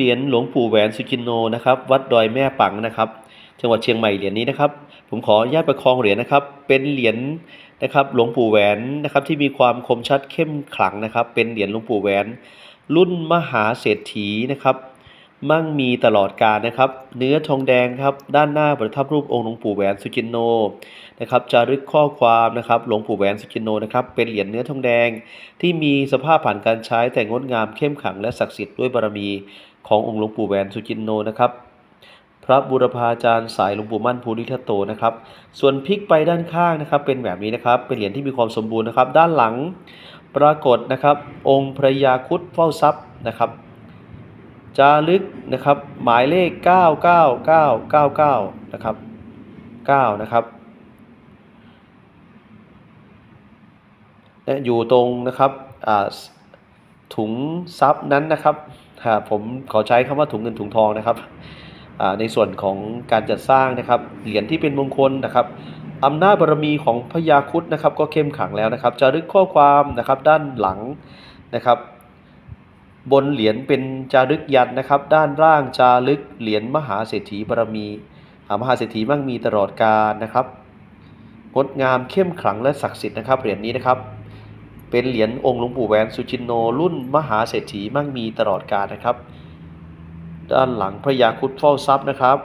เหรียญหลวงปู่แหวนสุจินโนนะครับ วัดดอยแม่ปังนะครับ จังหวัดเชียงใหม่เหรียญนี้นะครับ ผมขอญาตประคองเหรียญนะครับ เป็นเหรียญนะครับ หลวงปู่แหวนนะครับ ที่มีความคมชัดเข้มขลังนะครับ เป็นเหรียญหลวงปู่แหวน รุ่นมหาเศรษฐีนะครับ มั่งมีตลอดกาลนะครับ เนื้อทองแดงครับ ด้านหน้าประทับรูปองค์หลวงปู่แหวนสุจินโนนะครับจารึกข้อความนะครับหลวงปู่แหวนสุจินโนนะครับเป็นเหรียญเนื้อทองแดง ที่มีสภาพผ่านการใช้แต่งดงามเข้มขังและศักดิ์สิทธิ์ด้วยบารมีขององค์หลวงปู่แหวนสุจินโนนะครับพระบุรพาจารย์สายหลวงปู่มั่นภูริทัตโตนะครับ ส่วนพลิกไปด้านข้างนะครับ เป็นแบบนี้นะครับ เป็นเหรียญที่มีความสมบูรณ์นะครับ ด้านหลังปรากฏนะครับ องค์พระยาคุดเฝ้าทรัพย์นะครับ จารึกนะครับหมายเลข 99999 นะครับ 9 นะครับอยู่ตรงนะครับอ่าถุงทรัพย์นั้นนะครับอ่าผมขอใช้คำว่าถุงเงินถุงทองนะครับอ่าในส่วนของการจัดสร้างนะครับเหรียญที่เป็นมงคลนะครับอำนาจบารมีของพญาคุดนะครับ ก็เข้มขังแล้วนะครับจารึกข้อความนะครับด้านหลังนะครับ บนเหรียญเป็นจารึกยันนะครับ ด้านล่างจารึกเหรียญมหาเศรษฐีบารมีมหาเศรษฐีมั่งมีตลอดกาลนะครับงดงามเข้มขลังและศักดิ์สิทธิ์นะครับเหรียญนี้นะครับ เป็นเหรียญองค์หลวงปู่แหวนสุจินโนรุ่นมหาเศรษฐีมั่งมีตลอดกาลนะครับ ด้านหลังพระยาคุดเฝ้าทรัพย์นะครับ